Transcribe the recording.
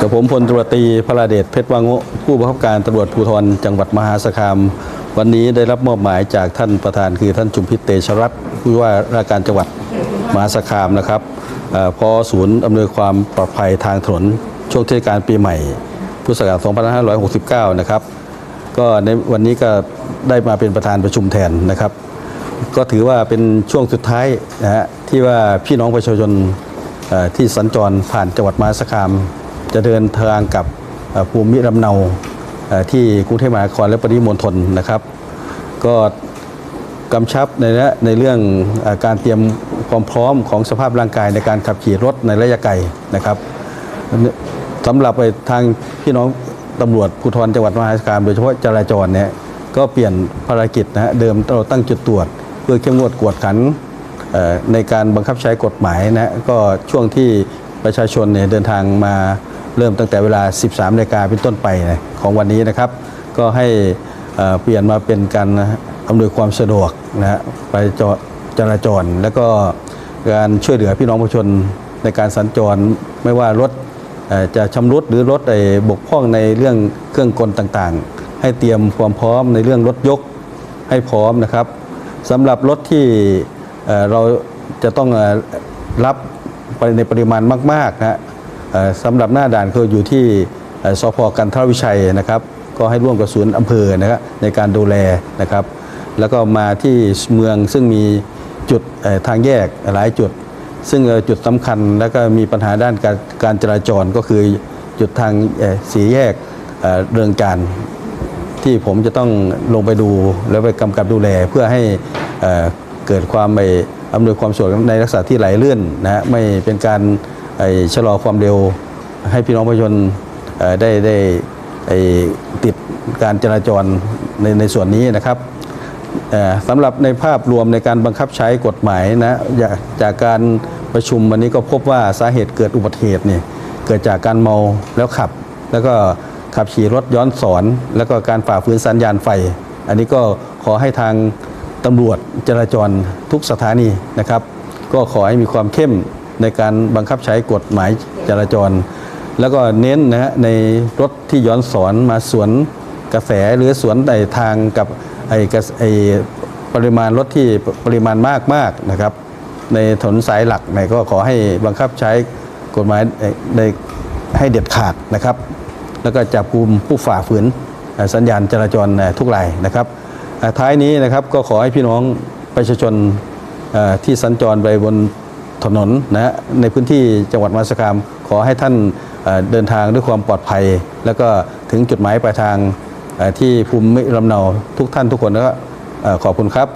กับผมพลตรวจตีพระเดชเพชรวังโงผู้บังคับการตำรวจภูธรจังหวัดมหาสารคาม วันนี้ได้รับมอบหมายจากท่านประธานคือท่านจุมพิเตชรัตน์ผู้ว่าราชการจังหวัดมหาสารคามนะครับอพอศูนย์อำนวยความปลอดภัยทางถนนช่วงเทศกาลปีใหม่ พุทธศักราช2569 นะครับ ก็ในวันนี้ก็ได้มาเป็นประธานประชุมแทนนะครับ ก็ถือว่าเป็นช่วงสุดท้ายนะฮะที่ว่าพี่น้องประชาชน ที่สัญจรผ่านจังหวัดมหาสารคาม จะเดินทางกับภูมิลำเนาที่กรุงเทพมหานครและปริมณฑลนะครับ ก็กำชับในเรื่องในเรื่องอการเตรียมความพร้อมของสภาพร่างกายในการขับขี่รถในระยะไกลนะครับสำหรับไปทางพี่น้องตำรวจภูธรจังหวัดมหาสารคาม โดยเฉพาะจราจรเนี่ยก็เปลี่ยนภารกิจนะฮะเดิมเราตั้งจุดตรวจ เพื่อเข้มงวดกวดขัน ในการบังคับใช้กฎหมายนะก็ช่วงที่ประชาชนเนี่ยเดินทางมาเริ่มตั้งแต่เวลา 13นาฬิกาเป็นต้นไปนะของวันนี้นะครับ ก็ให้เปลี่ยนมาเป็นการอำนวยความสะดวกนะไปจอจราจร แล้วก็การช่วยเหลือพี่น้องประชาชนในการสัญจรไม่ว่ารถจะชำรุดหรือรถบกพร่องในเรื่องเครื่องกลต่างๆ ให้เตรียมความพร้อมในเรื่องรถยกให้พร้อมนะครับสำหรับรถที่ เราจะต้องรับไปในปริมาณมากๆนะฮะเอ่อสำหรับหน้าด่านคืออยู่ที่สพกันทรวิชัยนะครับ ก็ให้ร่วมกับศูนย์อำเภอนะครับในการดูแลนะครับ แล้วก็มาที่เมืองซึ่งมีจุดทางแยกหลายจุด ซึ่งจุดสำคัญแล้วก็มีปัญหาด้านการการจราจรก็คือจุดทางเสีแยกเอ่อเรืองการที่ผมจะต้องลงไปดูแล้วไปกำกับดูแลเพื่อให้ เอ่อเกิดความไปอำนวยความสะดวกในลักษณะที่ไหลเลื่อนนะฮะไม่เป็นการชะลอความเร็ว ให้พี่น้องประชาชนได้ได้ไอ้ติดการจราจรในในส่วนนี้นะครับสำหรับในภาพรวมในการบังคับใช้กฎหมายนะจากจากการประชุมวันนี้ก็พบว่าสาเหตุเกิดอุบัติเหตุเนี่ยเกิดจากการเมาแล้วขับ แล้วก็ขับขี่รถย้อนสอน แล้วก็การฝ่าฝืนสัญญาณไฟ อันนี้ก็ขอให้ทาง ตำรวจจราจรทุกสถานีนะครับ ก็ขอให้มีความเข้มในการบังคับใช้กฎหมายจราจร แล้วก็เน้นนะฮะในรถที่ย้อนสอนมาสวนกระแสหรือสวนในทางกับไอ้กระไอ้ปริมาณรถที่ปริมาณมากมากๆนะครับ ในถนนสายหลักเนี่ยก็ขอให้บังคับใช้กฎหมายเอ่อในให้เด็ดขาดนะครับ แล้วก็จับกลุ่มผู้ฝ่าฝืนสัญญาณจราจรทุกรายนะครับ ท้ายนี้นะครับก็ขอให้พี่น้องประชาชนที่สัญจรไปบนถนนนะในพื้นที่จังหวัดมาสคาม ขอให้ท่านเดินทางด้วยความปลอดภัย แล้วก็ถึงจุดหมายปลายทางที่ภูมิลำเนาทุกท่านทุกคนก็ขอบคุณครับ